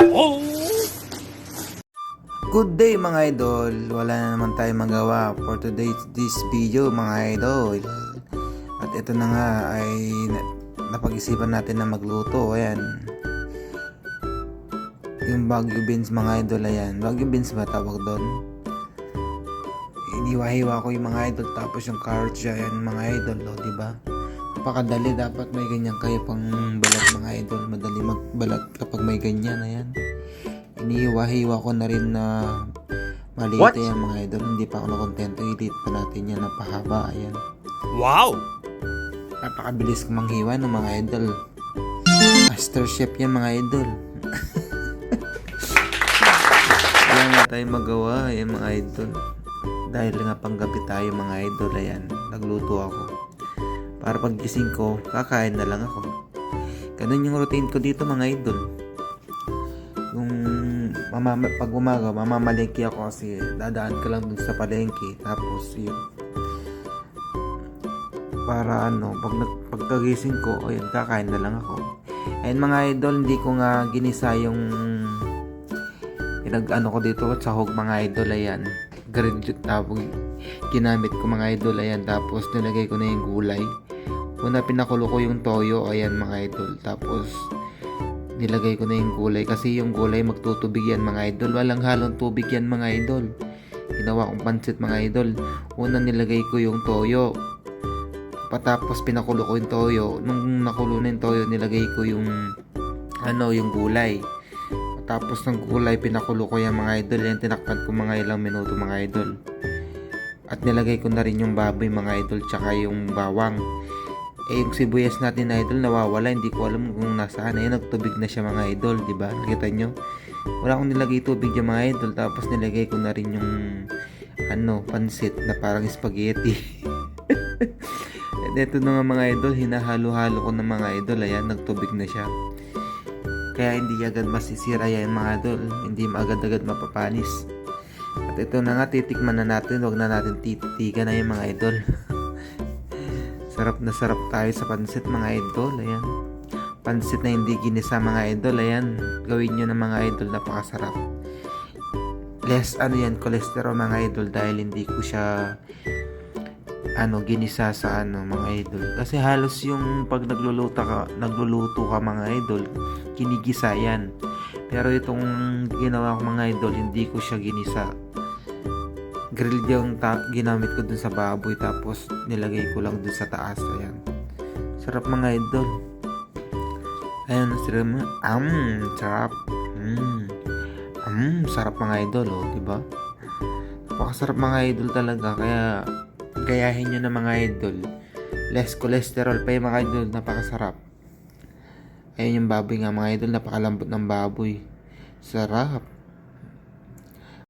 Good day mga idol! Wala na naman tayong magawa for today's this video mga idol. At ito na nga ay na- napag-isipan natin na magluto. Ayan. Yung Baguio beans mga idol. Ayan. Baguio beans ba tawag doon? Iniwa-hiwa ko yung mga idol tapos yung carrots ayan mga idol. O, diba? Napakadali dapat may ganyan kayo pang balat mga idol. Madali magbalat kapag may ganyan. Ayan inihiwa-hiwa ko na rin na maliit yan mga idol. Hindi pa ako nakontento. Ilit pa natin yan na pahaba. Ayan. Wow! Napakabilis ko manghiwa ng mga idol. Master chef yan mga idol. Wala nga tayong magawa yan mga idol. Dahil nga panggabi tayo mga idol. Ayan. Nagluto ako. Para paggising ko, kakain na lang ako. Ganun yung routine ko dito mga idol yung mamama, pag umaga, mamamalengke ako kasi dadaan ka lang dun sa palengke. Tapos yun. Para ano, pag pagkagising ko, ayun, kakain na lang ako. Ayun mga idol, hindi ko nga ginisa yung pinag ano ko dito at sahog mga idol, ayan. Grilled tapos ginamit ko mga idol, ayan. Tapos nilagay ko na yung gulay. Una pinakulo ko yung toyo, ayan mga idol. Tapos nilagay ko na yung gulay. Kasi yung gulay magtutubig yan mga idol. Walang halong tubig yan mga idol. Ginawa kong pansit mga idol. Una nilagay ko yung toyo. Patapos pinakulo ko yung toyo. Nung nakulo na yung toyo nilagay ko yung ano yung gulay. Tapos ng gulay pinakulo ko yung mga idol. Yan tinakpan ko mga ilang minuto mga idol. At nilagay ko na rin yung baboy mga idol tsaka yung bawang eh yung sibuyas natin na idol nawawala. Hindi ko alam kung nasaan. Eh nagtubig na siya mga idol di ba? Nakita nyo? Wala akong nilagay tubig yung mga idol. Tapos nilagay ko na rin yung ano pansit na parang spaghetti. Eto na nga mga idol hinahalo-halo ko ng mga idol. Ayan nagtubig na siya. Kaya hindi agad masisira yan mga idol. Hindi agad-agad mapapanis. At ito na nga titikman na natin. Wag na natin tititigan na yung mga idol Sarap na sarap tayo sa pansit mga idol. Ayan. Pansit na hindi ginisa mga idol. Ayan. Gawin nyo na mga idol. Napakasarap. Less ano yan, cholesterol mga idol dahil hindi ko siya ano ginisa sa ano mga idol. Kasi halos yung pag nagluluto ka, nagluluto ka mga idol, kinigisa yan. Pero itong ginawa ko mga idol, hindi ko siya ginisa grilled yung ginamit ko dun sa baboy tapos nilagay ko lang dun sa taas ayan. Sarap mga idol. Ayun sarap mga am sarap. Mm. am sarap mga idol oh diba? Napakasarap mga idol talaga kaya gayahin nyo na mga idol. Less cholesterol pa yung mga idol napakasarap. Ayun yung baboy nga mga idol napakalambot ng baboy. Sarap